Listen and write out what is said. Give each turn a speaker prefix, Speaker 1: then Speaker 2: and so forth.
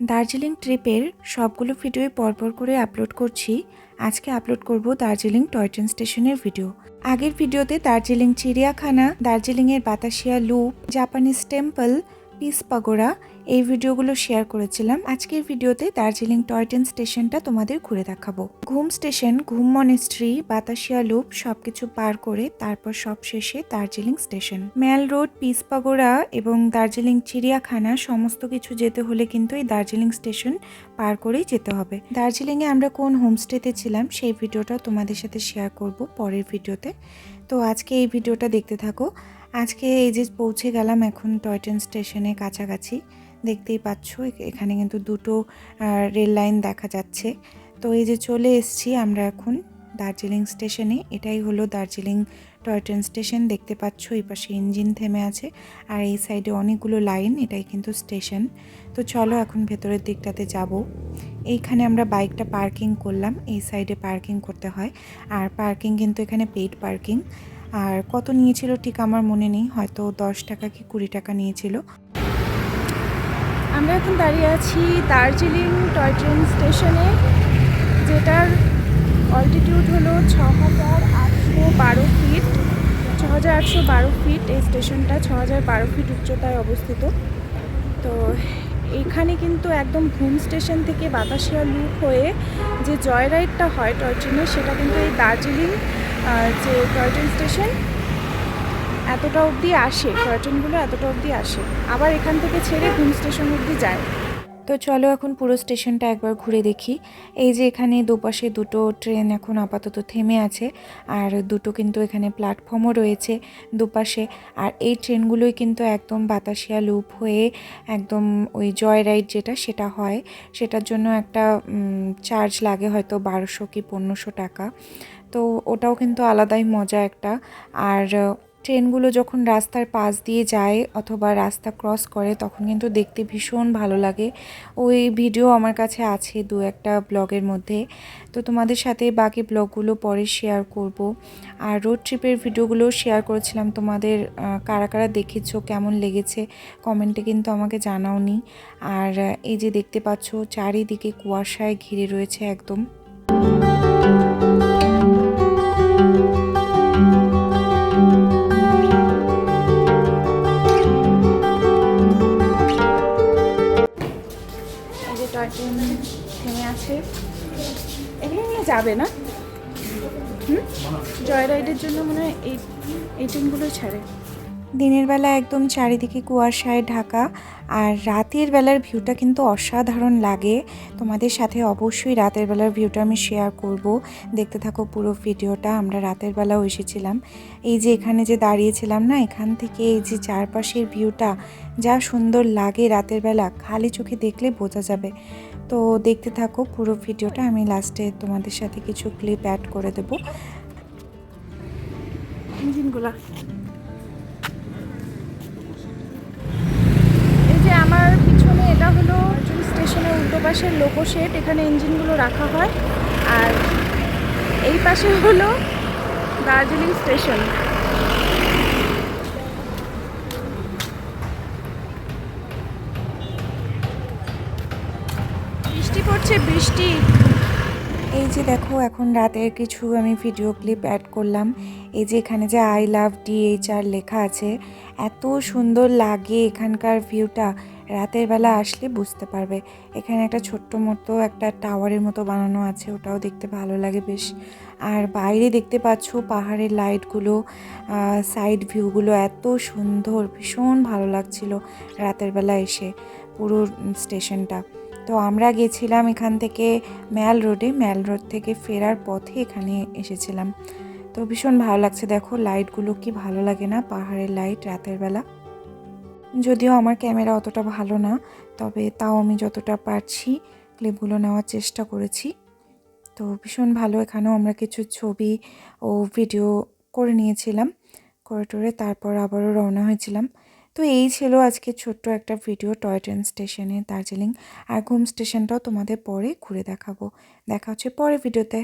Speaker 1: দার্জিলিং ট্রিপের সবগুলো ভিডিওই পরপর করে আপলোড করছি। আজকে আপলোড করব দার্জিলিং টয় ট্রেন স্টেশনের ভিডিও। আগের ভিডিওতে দার্জিলিং চিড়িয়াখানা, দার্জিলিংয়ের Batasia loop, Japanese temple peace pagoda, এই ভিডিওগুলো শেয়ার করেছিলাম। আজকের ভিডিওতে দার্জিলিং টয় ট্রেন স্টেশনটা তোমাদের ঘুরে দেখাবো। ঘুম স্টেশন, ঘুম মনেস্ট্রি বাতাসিয়া লুপ সবকিছু পার করে তারপর সব শেষে Darjeeling station. Mall road peace pagoda, এবং দার্জিলিং চিড়িয়াখানা, সমস্ত কিছু যেতে হলে কিন্তু এই দার্জিলিং স্টেশন পার করেই যেতে হবে। দার্জিলিংয়ে আমরা কোন হোমস্টেতে ছিলাম, সেই ভিডিওটা তোমাদের সাথে শেয়ার করব পরের ভিডিওতে। তো আজকে এই ভিডিওটা দেখতে থাকো। আজকে এই যে পৌঁছে গেলাম এখন টয় ট্রেন স্টেশনে কাছাকাছি, দেখতেই পাচ্ছ এখানে কিন্তু দুটো রেল লাইন দেখা যাচ্ছে। তো এই যে চলে এসেছি আমরা এখন দার্জিলিং স্টেশনে, এটাই হলো দার্জিলিং টয় ট্রেন স্টেশন, দেখতে পাচ্ছ এই পাশে ইঞ্জিন থেমে আছে, আর এই সাইডে অনেকগুলো লাইন, এটাই কিন্তু স্টেশন। তো চলো এখন ভেতরের দিকটাতে যাব। এইখানে আমরা বাইকটা পার্কিং করলাম, এই সাইডে পার্কিং করতে হয়, আর পার্কিং কিন্তু এখানে পেইড পার্কিং। আর কত নিয়েছিল ঠিক আমার মনে নেই, হয়তো দশ টাকা কি কুড়ি টাকা নিয়েছিল।
Speaker 2: আমরা এখন দাঁড়িয়ে আছি দার্জিলিং টয় ট্রেন স্টেশনে, যেটার অল্টিটিউড হলো ছ হাজার আটশো বারো ফিট। ছ হাজার আটশো বারো ফিট এই স্টেশনটা, ছ হাজার বারো ফিট উচ্চতায় অবস্থিত। তো এখানে কিন্তু একদম ঘুম স্টেশন থেকে বাতাসিয়া লুক হয়ে যে জয় রাইডটা হয় টয় ট্রেনের সেটা কিন্তু এই দার্জিলিং যে টয় ট্রেন স্টেশন, এতটা অবধি আসে টয় ট্রেনগুলো এতটা অবধি আসে। আবার এখান থেকে ছেড়ে ঘুম স্টেশন অবধি যায়।
Speaker 1: তো চলো এখন পুরো স্টেশনটা একবার ঘুরে দেখি। এই যে এখানে দুপাশে দুটো ট্রেন এখন আপাতত থেমে আছে, আর দুটো কিন্তু এখানে প্ল্যাটফর্মও রয়েছে দুপাশে। আর এই ট্রেনগুলোই কিন্তু একদম বাতাসিয়া লুপ হয়ে একদম ওই জয় রাইড যেটা সেটা হয়। সেটার জন্য একটা চার্জ লাগে হয়তো বারোশো কি পনেরোশো টাকা। তো ওটাও কিন্তু আলাদাই মজা একটা। আর ট্রেনগুলো যখন রাস্তার পাশ দিয়ে যায় অথবা রাস্তা ক্রস করে, তখন কিন্তু দেখতে ভীষণ ভালো লাগে। ওই ভিডিও আমার কাছে আছে দু একটা ব্লগের মধ্যে। তো তোমাদের সাথে বাকি ব্লগগুলো পরে শেয়ার করব। আর রোড ট্রিপের ভিডিওগুলো শেয়ার করেছিলাম। তোমাদের কারা কারা দেখেছ, কেমন লেগেছে কমেন্টে কিন্তু আমাকে জানাওনি। আর, এই যে দেখতে পাচ্ছ, চারিদিকে কুয়াশায় ঘিরে রয়েছে একদম।
Speaker 2: ট্রেন থেমে আছে। এগুলো নিয়ে যাবে না। হুম? জয় রাইডের জন্য মনে হয় এইটিনগুলো এই ছাড়ে।
Speaker 1: দিনের বেলা একদম চারিদিকে কুয়াশায় ঢাকা আর রাতের বেলার ভিউটা কিন্তু অসাধারণ লাগে। তোমাদের সাথে অবশ্যই রাতের বেলার ভিউটা আমি শেয়ার করব। দেখতে থাকো পুরো ভিডিওটা, আমরা রাতের বেলাও এসেছিলাম। এই যে এখানে যে দাঁড়িয়েছিলাম না, এখান থেকে এই যে চারপাশের ভিউটা, যা সুন্দর লাগে রাতের বেলা, খালি চোখে দেখলে বোঝা যাবে। তো দেখতে থাকো পুরো ভিডিওটা, আমি লাস্টে তোমাদের সাথে কিছু ক্লিপ অ্যাড করে দেবো।
Speaker 2: ইঞ্জিনগুলা। পাশের লোকো শেড, এখানে ইঞ্জিনগুলো রাখা হয়। আর এই পাশে হলো দার্জিলিং স্টেশন। বৃষ্টি পড়ছে, বৃষ্টি।
Speaker 1: এই যে দেখো, এখন রাতের কিছু আমি ভিডিও ক্লিপ অ্যাড করলাম। এই যে এখানে যে আই লাভ ডিএইচআর লেখা আছে এত সুন্দর লাগে এখানকার ভিউটা রাতের বেলা আসলে বুঝতে পারবে। এখানে একটা ছোট্ট মতো একটা টাওয়ারের মতো বানানো আছে, ওটাও দেখতে ভালো লাগে বেশ। আর বাইরে দেখতে পাচ্ছ পাহাড়ের লাইটগুলো সাইড ভিউগুলো এত সুন্দর, ভীষণ ভালো লাগছিল রাতের বেলা এসে পুরো স্টেশনটা। তো আমরা গেছিলাম এখান থেকে ম্যাল রোডে, ম্যাল রোড থেকে ফেরার পথে এখানে এসেছিলাম। তো ভীষণ ভালো লাগছে। দেখো লাইটগুলো কি ভালো লাগে না, পাহাড়ের লাইট রাতের বেলা। যদিও আমার ক্যামেরা অতটা ভালো না, তবে তাও আমি যতটা পারছি ক্লিপগুলো নেওয়ার চেষ্টা করেছি। তো ভীষণ ভালো, এখানেও আমরা কিছু ছবি ও ভিডিও করে নিয়েছিলাম, করে টোরে তারপর আবারও রওনা হয়েছিলাম। তো এই ছিল আজকে ছোট্ট একটা ভিডিও টয় ট্রেন স্টেশনে দার্জিলিং। আর ঘুম স্টেশনটাও তোমাদের পরে ঘুরে দেখাবো। দেখা হচ্ছে পরে ভিডিওতে